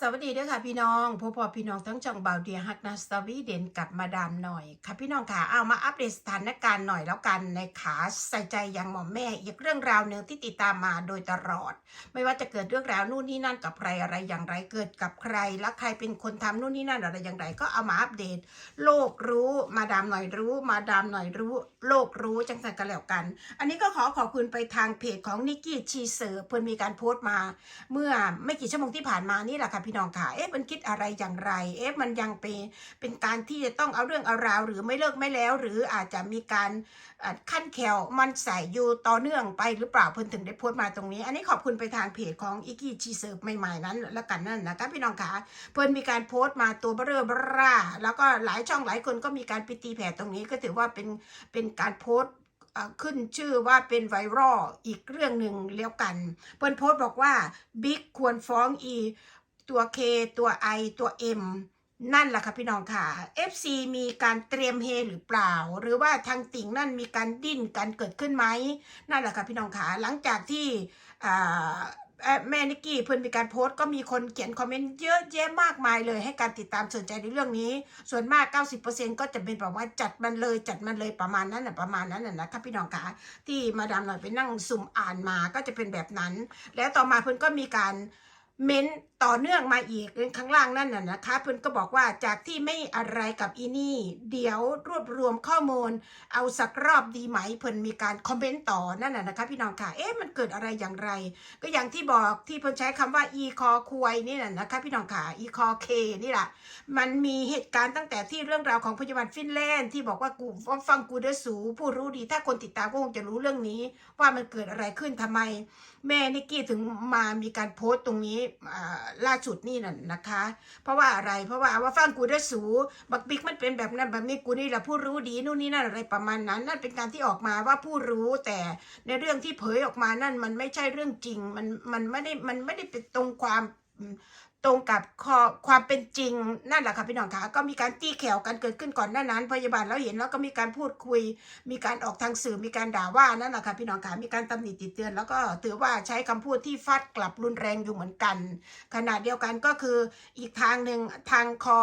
สวัสดีด้วยค่ะพี่น้องพบพอพี่น้องทั้งช่องเบาเดียฮักนาสตอรี่เด่นกับมาดามหน่อยค่ะพี่น้องค่ะเอามาอัปเดตสถานการณ์หน่อยแล้วกันในขาใส่ใจอย่างหมอมแม่ อีกเรื่องราวหนึ่งที่ติดตามมาโดยตลอด ไม่ว่าจะเกิดเรื่องราวนู่นนี่นั่นกับใครอะไรอย่างไรเกิดกับใคร และใครเป็นคนทำนู่นนี่นั่นอะไรอย่างไรก็เอามาอัปเดต โลกรู้มาดามหน่อยรู้ มาดามหน่อยรู้ โลกรู้จังสันกันแล้วกัน อันนี้ก็ขอขอบคุณไปทางเพจของนิกกี้ชีเซอร์เพิ่อนมีการโพสต์มา เมื่อไม่กี่ชั่วโมงที่ผ่านมานี่แหละค่ะพี่น้องค่ะเอ๊ะมันคิดอะไรอย่างไร เอ๊ะมันยังเป็นเป็นการที่จะต้องเอาเรื่องเอาราว หรือไม่เลิกไม่แล้ว หรืออาจจะมีการขั้นแขวมันใส่อยู่ต่อเนื่องไปหรือเปล่าเพิ่นถึงได้โพสต์มาตรงนี้ อันนี้ขอบคุณไปทางเพจของอิกี้ชีเซิร์ฟใหม่ๆนั้นแล้วกันนั่นนะคะพี่น้องค่ะเพิ่นมีการโพสต์มาตัวเบอร์เบอร่าแล้วก็หลายช่องหลายคนก็มีการไปตีแผ่ตรงนี้ก็ถือว่าเป็นเป็นการโพสต์ขึ้นชื่อว่าเป็นไวรัลอีกเรื่องหนึ่งแล้วกันเพิ่นโพสต์บอกว่าบิ๊กควรฟ้องอี ตัว K ตัว I ตัว M นั่นแหละค่ะพี่น้องค่ะ FC มีการเตรียมเฮหรือเปล่า หรือว่าทางติ่งนั่นมีการดิ้นการเกิดขึ้นไหมนั่นแหละค่ะพี่น้องค่ะหลังจากที่แม่นิกกี้เพิ่นมีการโพสต์ก็มีคนเขียนคอมเมนต์เยอะแยะมากมายเลยให้การติดตามสนใจในเรื่องนี้ ส่วนมาก 90%ก็จะเป็นแบบว่าจัดมันเลยจัดมันเลยประมาณนั้นนะประมาณนั้นนะนะครับพี่น้องคะที่มาดามหน่อยไปนั่งสุ่มอ่านมาก็จะเป็นแบบนั้น แล้วต่อมาเพิ่นก็มีการเม้นต่อเนื่องมาอีกข้างล่างนั่นน่ะนะคะเพิ่อนก็บอกว่าจากที่ไม่อะไรกับอีนี่ เดี๋ยวรวบรวมข้อมูล เอาสักรอบดีไหมเพิ่อนมีการคอมเมนต์ต่อนั่นน่ะนะคะพี่น้องค่ะเอ๊ะมันเกิดอะไรอย่างไร ก็อย่างที่บอกที่เพิ่อนใช้คำว่าอีคอควยนี่น่ะนะคะพี่น้องค่ะอีคอเคนี่แหละมันมีเหตุการณ์ตั้งแต่ที่เรื่องราวของพยาบาลฟินแลนด์ที่บอกว่ากูฟังกูเดสูผู้รู้ดีถ้าคนติดตามก็คงจะรู้เรื่องนี้ ว่ามันเกิดอะไรขึ้นทำไม แม่นิกกี้ถึงมามีการโพสต์ตรงนี้อ่าล่าสุดนี่น่ะนะคะ เพราะว่าอะไรเพราะว่าว่าฟังกูได้สูบักบิ๊กมันเป็นแบบนั้นแบบนี้กูนี่แหละผู้รู้ดีนู่นนี่นั่นอะไรประมาณนั้น นั่นเป็นการที่ออกมาว่าผู้รู้แต่ในเรื่องที่เผยออกมานั่นมันไม่ใช่เรื่องจริงมันมันไม่ได้มันไม่ได้เป็นตรงความตรงกับข้อความเป็นจริงนั่นแหละค่ะพี่น้องคะก็มีการตีแขวกันเกิดขึ้นก่อนหน้านั้น พยาบาลแล้วเห็นแล้วก็มีการพูดคุย มีการออกทางสื่อมีการด่าว่านั่นแหละค่ะพี่น้องคะมีการตำหนิติเตือน แล้วก็ถือว่าใช้คำพูดที่ฟาดกลับรุนแรงอยู่เหมือนกัน ขณะเดียวกันก็คืออีกทางหนึ่งทางคอ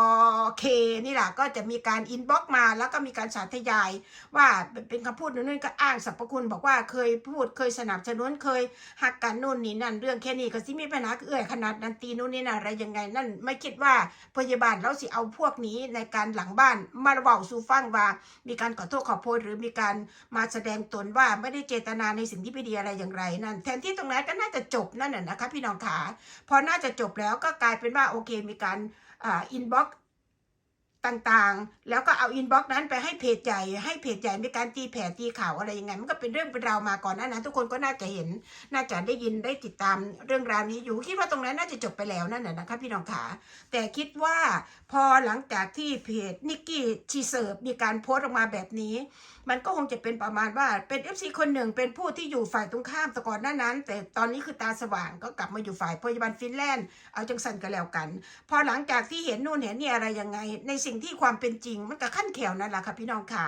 เคนี่แหละก็จะมีการอินบ็อกมาแล้วก็มีการสาธยาย ว่าเป็นคำพูดนั้นก็อ้างสรรพคุณบอกว่าเคยพูดเคยสนับสนุนเคยหักกันนู่นนี่นั่นเรื่องแค่นี้ก็สิมีปัญหาเอื่อยขนาดนั้นตีนู่นนี่นั่นอะไรยังไงนั่นไม่คิดว่าพยาบาลแล้วสิเอาพวกนี้ในการหลังบ้านมาเว้าสู่ฟังว่า มีการขอโทษขอโพยหรือมีการมาแสดงตนว่าไม่ได้เจตนาในสิ่งที่ไม่ดีอะไรอย่างไรนั่นแทนที่ตรงนั้นก็น่าจะจบนั่นน่ะนะคะพี่น้องขาพอน่าจะจบแล้วก็กลายเป็นว่าโอเคมีการอ่าอินบ็อก ต่างๆ แล้วก็เอาอินบ็อกซ์นั้นไปให้เพจใหญ่ ให้เพจใหญ่มีการตีแผ่ตีข่าวอะไรยังไง มันก็เป็นเรื่องเป็นราวมาก่อนน้านั้นทุกคนก็น่าจะเห็น น่าจะได้ยินได้ติดตามเรื่องราวนี้อยู่ คิดว่าตรงนั้นน่าจะจบไปแล้วนั่นแหละนะคะพี่น้องขา แต่คิดว่าพอหลังจากที่เพจนิกกี้ชีเซิร์ฟมีการโพสต์ออกมาแบบนี้ มันก็คงจะเป็นประมาณว่าเป็น FC คนหนึ่งเป็นผู้ที่อยู่ฝ่ายตรงข้ามแต่ก่อนหน้านั้น แต่ตอนนี้คือตาสว่างก็กลับมาอยู่ฝ่ายพยาบาลฟินแลนด์เอาจังสันก็แล้วกัน พอหลังจากที่เห็นนู่นเห็นนี่อะไรยังไงในสิ่งที่ความเป็นจริง มันก็ขั้นแขวนั่นแหละค่ะพี่น้องขา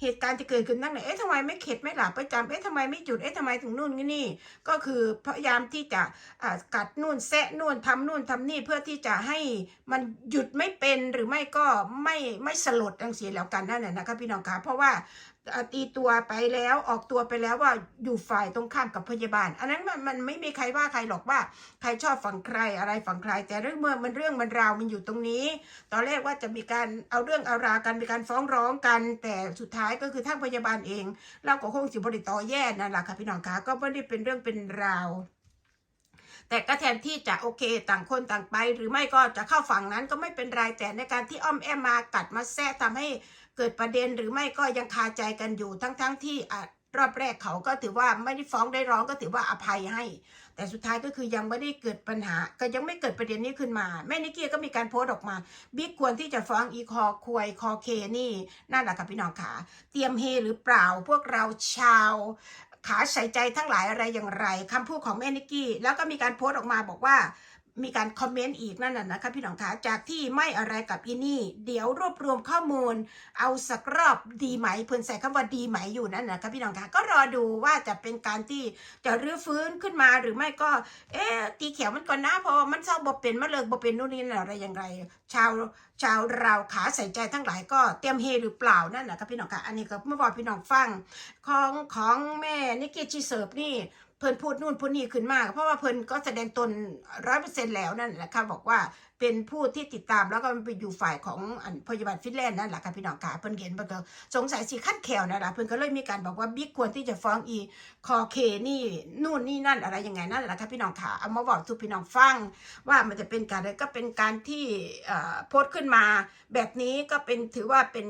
เหตุการณ์จะเกิดขึ้นนั่งไหนเอ๊ะทำไมไม่เข็ดไม่หลับไปจำเอ๊ะทำไมไม่หยุดเอ๊ะทำไมถึงนู่นนี่ก็คือพยายามที่จะกัดนู่นแซะนู่นทำนู่นทำนี่เพื่อที่จะให้มันหยุดไม่เป็นหรือไม่ก็ไม่ไม่สลดดังเสียแล้วกันนั่นแหละนะคะพี่น้องขาเพราะว่า ตีตัวไปแล้วออกตัวไปแล้วว่าอยู่ฝ่ายตรงข้ามกับพยาบาล อันนั้นมันมันไม่มีใครว่าใครหรอกว่า ใครชอบฝั่งใครอะไรฝั่งใคร แต่เรื่องเมื่อมันเรื่องมันราวมันอยู่ตรงนี้ ตอนแรกว่าจะมีการเอาเรื่องเอาราวกันมีการฟ้องร้องกัน แต่สุดท้ายก็คือทางพยาบาลเอง เราก็คงสิบริต่อแย่นั่นแหละค่ะพี่น้องคะก็ไม่ได้เป็นเรื่องเป็นราว แต่ก็แทนที่จะโอเคต่างคนต่างไป หรือไม่ก็จะเข้าฝั่งนั้นก็ไม่เป็นไรแต่ในการที่อ้อมแอมมากัดมาแซะทำให้เกิดประเด็นหรือไม่ก็ยังคาใจกันอยู่ทั้งๆทที่อรอบแรกเขาก็ถือว่าไม่ได้ฟ้องได้ร้องก็ถือว่าอภัยให้ แต่สุดท้ายก็คือยังไม่ได้เกิดปัญหา ก็ยังไม่เกิดประเด็นนี้ขึ้นมา แม่นิกกี้ก็มีการโพสต์ออกมาบิ๊กควรที่จะฟ้องอีคอควยคอเคนี่นั่นแหละค่ะพี่น้องขาเตรียมเฮหรือเปล่าพวกเราชาว ขาใส่ใจทั้งหลายอะไรอย่างไรคำพูดของแม่นิกกี้ แล้วก็มีการโพสต์ออกมาบอกว่า มีการคอมเมนต์อีกนั่นน่ะนะคะพี่น้องคะจากที่ไม่อะไรกับอีนี่ เดี๋ยวรวบรวมข้อมูล เอาสักรอบดีไหมเพิ่นใส่คำว่าดีไหมอยู่นั่นนะคะพี่น้องคะก็รอดูว่าจะเป็นการที่จะรื้อฟื้นขึ้นมาหรือไม่ก็ เอ๊ตีเขียวมันก่อนนะเพราะมันเศร้าบ่เป็นมาเลิกบ่เป็นนู่นนี่นั่นอะไรอย่างไร ชาวชาวเราขาใส่ใจทั้งหลายก็เตรียมเฮหรือเปล่านั่นนะคะพี่น้องคะอันนี้ก็เมื่อวานพี่น้องฟังของของแม่นิกกี้ชีเสิร์ฟนี่ เพิ่นพูดนู่นพูดนี่ขึ้นมากเพราะว่าเพิ่นก็แสดงตนร้อยเปอร์เซ็นแล้วนั่นแหละค่ะบอกว่าเป็นผู้ที่ติดตามแล้วก็ไปอยู่ฝ่ายของอันพยาบาลฟินแลนด์นั่นแหละค่ะพี่น้องค่ะเพิ่นเห็นเพิ่นก็สงสัยสิขั้นแขวนั่นแหละเพิ่นก็เลยมีการบอกว่าบิ๊กควรที่จะฟ้องอีคอเคนี่นู่นนี่นั่นอะไรยังไงนั่นแหละค่ะพี่น้องค่ะเอามาบอกทุกพี่น้องฟัง ว่ามันจะเป็นการอะไรก็เป็นการที่โพสต์ขึ้นมา แบบนี้ก็เป็นถือว่าเป็น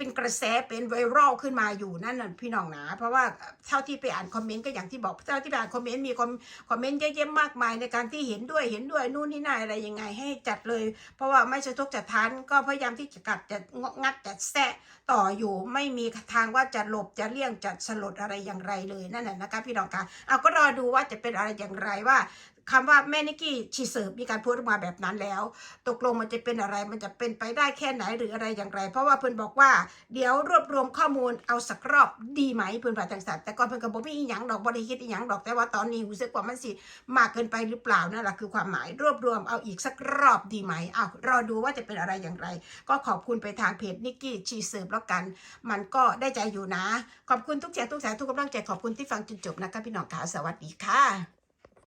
เป็นกระแสเป็นไวรัลขึ้นมาอยู่นั่นน่ะพี่น้องนะเพราะว่าเท่าที่ไปอ่านคอมเมนต์ก็อย่างที่บอกเท่าที่ไปอ่านคอมเมนต์มีคอมคอมเมนต์เยอะแยะมากมายในการที่เห็นด้วยเห็นด้วยนู่นนี่นั่นอะไรยังไงให้จัดเลย เพราะว่าไม่สะทกจะทานก็พยายามที่จะกัดจะงอกงัดจะแซะต่ออยู่ ไม่มีทางว่าจะหลบจะเลี่ยงจะสลดอะไรอย่างไรเลยนั่นแหละนะคะพี่น้องคะเอาก็รอดูว่าจะเป็นอะไรอย่างไรว่า คำว่าแม่นิกกี้ชีเสิร์ฟมีการพูดออกมาแบบนั้นแล้ว ตกลงมันจะเป็นอะไรมันจะเป็นไปได้แค่ไหนหรืออะไรอย่างไร เพราะว่าเพิ่อนบอกว่าเดี๋ยวรวบรวมข้อมูลเอาสักรอบดีไหมเพิ่อนผ่าต่างสัตว์แต่ก่อนเพิ่อนก็บอกมีอีหยังดอกบ่ได้คิดอีหยังดอกแต่ว่าตอนนี้รู้สึกว่ามันสิมากเกินไปหรือเปล่านั่นแหละคือความหมายรวบรวมเอาอีกสักรอบดีไหมอ้าวรอดูว่าจะเป็นอะไรอย่างไร ก็ขอบคุณไปทางเพจนิกกี้ชีเสิร์ฟแล้วกัน มันก็ได้ใจอยู่นะ ขอบคุณทุกเสียงทุกสายทุกกำลังใจขอบคุณที่ฟังจนจบนะคะพี่น้องขาสวัสดีค่ะ